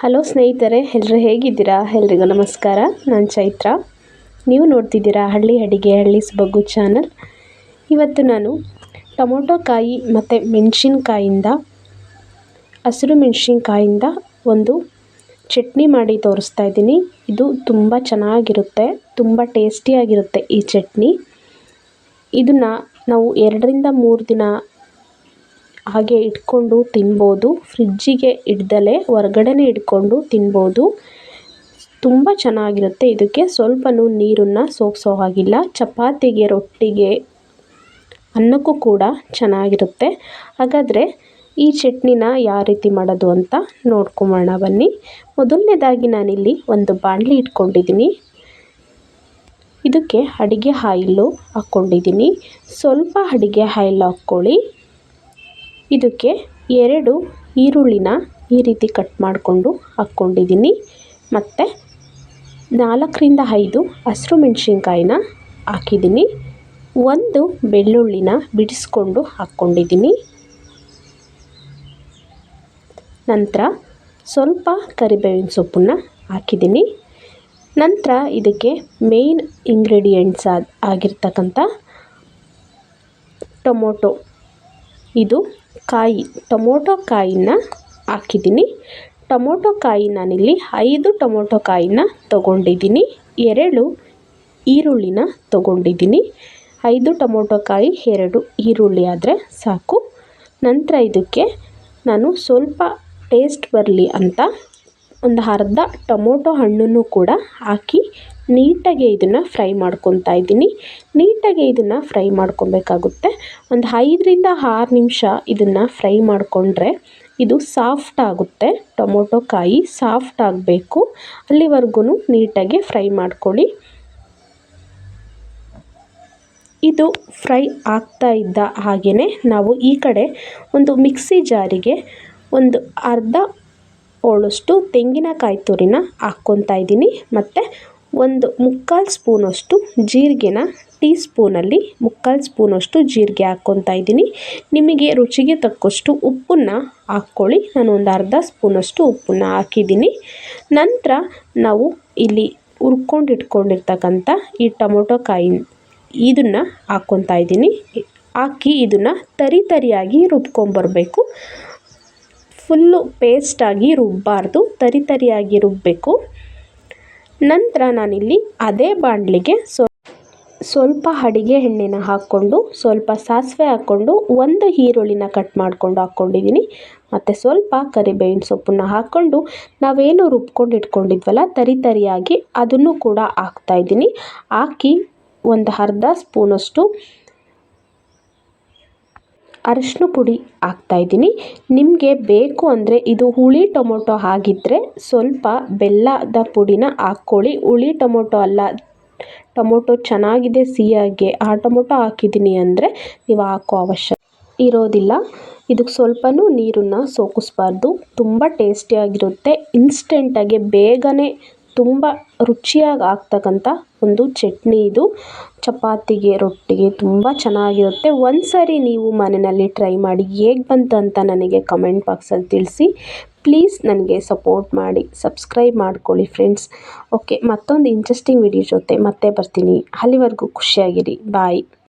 Hello ಸ್ನೇಹಿತರೆ ಎಲ್ಲರೂ ಹೇಗಿದ್ದೀರಾ? ಎಲ್ರಿಗೂ ನಮಸ್ಕಾರ. ನಾನು ಚೈತ್ರ. ನೀವು ನೋಡ್ತಿದ್ದೀರಾ ಹಳ್ಳಿ ಅಡಿಗೆ, ಹಳ್ಳಿ ಸೊಬಗು ಚಾನಲ್. ಇವತ್ತು ನಾನು ಟೊಮೊಟೊ ಕಾಯಿ ಮತ್ತು ಮೆಣಸಿನ್ಕಾಯಿಂದ, ಹಸಿರು ಮೆಣಸಿನ್ಕಾಯಿಂದ ಒಂದು ಚಟ್ನಿ ಮಾಡಿ ತೋರಿಸ್ತಾ ಇದ್ದೀನಿ. ಇದು ತುಂಬ ಚೆನ್ನಾಗಿರುತ್ತೆ, ತುಂಬ ಟೇಸ್ಟಿಯಾಗಿರುತ್ತೆ ಈ ಚಟ್ನಿ. ಇದನ್ನು ನಾವು ಎರಡರಿಂದ ಮೂರು ದಿನ ಹಾಗೆ ಇಟ್ಕೊಂಡು ತಿನ್ಬೋದು. ಫ್ರಿಜ್ಜಿಗೆ ಇಡ್ದಲೇ ಹೊರ್ಗಡೆನೇ ಇಟ್ಕೊಂಡು ತಿನ್ಬೋದು. ತುಂಬ ಚೆನ್ನಾಗಿರುತ್ತೆ ಇದಕ್ಕೆ. ಸ್ವಲ್ಪನೂ ನೀರನ್ನು ಸೋಕ್ಸೋ ಹಾಗಿಲ್ಲ. ಚಪಾತಿಗೆ, ರೊಟ್ಟಿಗೆ ಅನ್ನಕ್ಕೂ ಕೂಡ ಚೆನ್ನಾಗಿರುತ್ತೆ. ಹಾಗಾದರೆ ಈ ಚಟ್ನಿನ ಯಾವ ರೀತಿ ಮಾಡೋದು ಅಂತ ನೋಡ್ಕೊಂಬೋಣ ಬನ್ನಿ. ಮೊದಲನೇದಾಗಿ ನಾನಿಲ್ಲಿ ಒಂದು ಬಾಣಲಿ ಇಟ್ಕೊಂಡಿದ್ದೀನಿ. ಇದಕ್ಕೆ ಅಡುಗೆ ಆಯಿಲು ಹಾಕ್ಕೊಂಡಿದ್ದೀನಿ. ಸ್ವಲ್ಪ ಅಡುಗೆ ಆಯಿಲ್ ಹಾಕ್ಕೊಳ್ಳಿ. ಇದಕ್ಕೆ ಎರಡು ಈರುಳ್ಳಿನ ಈ ರೀತಿ ಕಟ್ ಮಾಡಿಕೊಂಡು ಹಾಕ್ಕೊಂಡಿದ್ದೀನಿ. ಮತ್ತು ನಾಲ್ಕರಿಂದ ಐದು ಹಸಿರು ಮೆಣಸಿನ್ಕಾಯಿನ ಹಾಕಿದ್ದೀನಿ. ಒಂದು ಬೆಳ್ಳುಳ್ಳಿನ ಬಿಡಿಸ್ಕೊಂಡು ಹಾಕ್ಕೊಂಡಿದ್ದೀನಿ. ನಂತರ ಸ್ವಲ್ಪ ಕರಿಬೇವಿನ ಸೊಪ್ಪನ್ನ ಹಾಕಿದ್ದೀನಿ. ನಂತರ ಇದಕ್ಕೆ ಮೇಯ್ನ್ ಇಂಗ್ರೀಡಿಯೆಂಟ್ಸ್ ಆಗಿರ್ತಕ್ಕಂಥ ಟೊಮೊಟೊ. ಇದು ಕಾಯಿ, ಟೊಮೊಟೊ ಕಾಯಿನ ಹಾಕಿದ್ದೀನಿ. ಟೊಮೊಟೊ ಕಾಯಿ ನಾನಿಲ್ಲಿ ಐದು ಟೊಮೊಟೊ ಕಾಯಿನ ತೊಗೊಂಡಿದ್ದೀನಿ. ಎರಡು ಈರುಳ್ಳಿನ ತೊಗೊಂಡಿದ್ದೀನಿ. ಐದು ಟೊಮೊಟೊ ಕಾಯಿ, ಎರಡು ಈರುಳ್ಳಿ ಆದರೆ ಸಾಕು. ನಂತರ ಇದಕ್ಕೆ ನಾನು ಸ್ವಲ್ಪ ಟೇಸ್ಟ್ ಬರಲಿ ಅಂತ ಒಂದು ಅರ್ಧ ಟೊಮೊಟೊ ಹಣ್ಣನ್ನು ಕೂಡ ಹಾಕಿ ನೀಟಾಗಿ ಇದನ್ನು ಫ್ರೈ ಮಾಡ್ಕೊತಾ ಇದ್ದೀನಿ. ನೀಟಾಗಿ ಇದನ್ನು ಫ್ರೈ ಮಾಡ್ಕೊಬೇಕಾಗುತ್ತೆ ಒಂದು ಐದರಿಂದ ಆರು ನಿಮಿಷ ಇದನ್ನು ಫ್ರೈ ಮಾಡಿಕೊಂಡ್ರೆ ಇದು ಸಾಫ್ಟ್ ಆಗುತ್ತೆ. ಟೊಮೊಟೊ ಕಾಯಿ ಸಾಫ್ಟ್ ಆಗಬೇಕು. ಅಲ್ಲಿವರೆಗೂ ನೀಟಾಗಿ ಫ್ರೈ ಮಾಡ್ಕೊಳ್ಳಿ. ಇದು ಫ್ರೈ ಆಗ್ತಾ ಇದ್ದ ಹಾಗೆಯೇ ನಾವು ಈ ಕಡೆ ಒಂದು ಮಿಕ್ಸಿ ಜಾರಿಗೆ ಒಂದು ಅರ್ಧ ಹೋಳಷ್ಟು ತೆಂಗಿನಕಾಯಿ ತುರಿನ ಹಾಕ್ಕೊತಾ ಇದ್ದೀನಿ. ಮತ್ತು ಒಂದು ಮುಕ್ಕಾಲು ಸ್ಪೂನಷ್ಟು ಜೀರಿಗೆನ ಟೀ ಸ್ಪೂನಲ್ಲಿ ಮುಕ್ಕಾಲು ಸ್ಪೂನಷ್ಟು ಜೀರಿಗೆ ಹಾಕ್ಕೊತಾ ಇದ್ದೀನಿ. ನಿಮಗೆ ರುಚಿಗೆ ತಕ್ಕಷ್ಟು ಉಪ್ಪನ್ನು ಹಾಕ್ಕೊಳ್ಳಿ. ನಾನು ಒಂದು ಅರ್ಧ ಸ್ಪೂನಷ್ಟು ಉಪ್ಪನ್ನು ಹಾಕಿದ್ದೀನಿ. ನಂತರ ನಾವು ಇಲ್ಲಿ ಹುರ್ಕೊಂಡಿಟ್ಕೊಂಡಿರ್ತಕ್ಕಂಥ ಈ ಟೊಮೊಟೊ ಕಾಯಿ ಇದನ್ನು ಹಾಕ್ಕೊತಾ ಇದ್ದೀನಿ. ಹಾಕಿ ಇದನ್ನು ತರಿ ತರಿಯಾಗಿ ರುಬ್ಕೊಂಬರಬೇಕು. ಫುಲ್ಲು ಪೇಸ್ಟಾಗಿ ರುಬ್ಬಾರ್ದು, ತರಿ ತರಿಯಾಗಿ ರುಬ್ಬಬೇಕು ನಂತರ ನಾನಿಲ್ಲಿ ಅದೇ ಬಾಣಲಿಗೆ ಸೊ, ಸ್ವಲ್ಪ ಅಡಿಗೆ ಎಣ್ಣೆನ ಹಾಕ್ಕೊಂಡು, ಸ್ವಲ್ಪ ಸಾಸಿವೆ ಹಾಕ್ಕೊಂಡು, ಒಂದು ಈರುಳ್ಳಿನ ಕಟ್ ಮಾಡಿಕೊಂಡು ಹಾಕ್ಕೊಂಡಿದ್ದೀನಿ ಮತ್ತು ಸ್ವಲ್ಪ ಕರಿಬೇವಿನ ಸೊಪ್ಪನ್ನ ಹಾಕ್ಕೊಂಡು, ನಾವೇನು ರುಬ್ಕೊಂಡು ಇಟ್ಕೊಂಡಿದ್ವಲ್ಲ, ತರಿ ತರಿಯಾಗಿ ಅದನ್ನು ಕೂಡ ಹಾಕ್ತಾಯಿದ್ದೀನಿ ಹಾಕಿ ಒಂದು ಅರ್ಧ ಸ್ಪೂನಷ್ಟು ಅರಿಶಿನ ಪುಡಿ ಹಾಕ್ತಾಯಿದ್ದೀನಿ ನಿಮಗೆ ಬೇಕು ಅಂದರೆ ಇದು ಹುಳಿ ಟೊಮೊಟೊ ಆಗಿದ್ದರೆ ಸ್ವಲ್ಪ ಬೆಲ್ಲದ ಪುಡಿನ ಹಾಕ್ಕೊಳ್ಳಿ. ಹುಳಿ ಟೊಮೊಟೊ ಅಲ್ಲ, ಟೊಮೊಟೊ ಚೆನ್ನಾಗಿದೆ, ಸಿಹಿಯಾಗಿ. ಆ ಟೊಮೊಟೊ ಹಾಕಿದ್ದೀನಿ ಅಂದರೆ ನೀವು ಹಾಕೋ ಅವಶ್ಯ ಇರೋದಿಲ್ಲ. ಇದಕ್ಕೆ ಸ್ವಲ್ಪನೂ ನೀರನ್ನು ಸೋಕಿಸ್ಬಾರ್ದು. ತುಂಬ ಟೇಸ್ಟಿಯಾಗಿರುತ್ತೆ ಇನ್ಸ್ಟೆಂಟಾಗಿ ಬೇಗನೆ ತುಂಬ ರುಚಿಯಾಗಿ ಆಗ್ತಕ್ಕಂಥ ಒಂದು ಚಟ್ನಿ ಇದು. ಚಪಾತಿಗೆ, ರೊಟ್ಟಿಗೆ ತುಂಬ ಚೆನ್ನಾಗಿರುತ್ತೆ. ಒಂದು ನೀವು ಮನೆಯಲ್ಲಿ ಟ್ರೈ ಮಾಡಿ ಹೇಗೆ ಬಂತು ಅಂತ ನನಗೆ ಕಮೆಂಟ್ ಬಾಕ್ಸಲ್ಲಿ ತಿಳಿಸಿ. ಪ್ಲೀಸ್ ನನಗೆ ಸಪೋರ್ಟ್ ಮಾಡಿ, ಸಬ್ಸ್ಕ್ರೈಬ್ ಮಾಡ್ಕೊಳ್ಳಿ ಫ್ರೆಂಡ್ಸ್. ಓಕೆ, ಮತ್ತೊಂದು ಇಂಟ್ರೆಸ್ಟಿಂಗ್ ವಿಡಿಯೋ ಜೊತೆ ಮತ್ತೆ ಬರ್ತೀನಿ. ಅಲ್ಲಿವರೆಗೂ ಖುಷಿಯಾಗಿರಿ. ಬಾಯ್.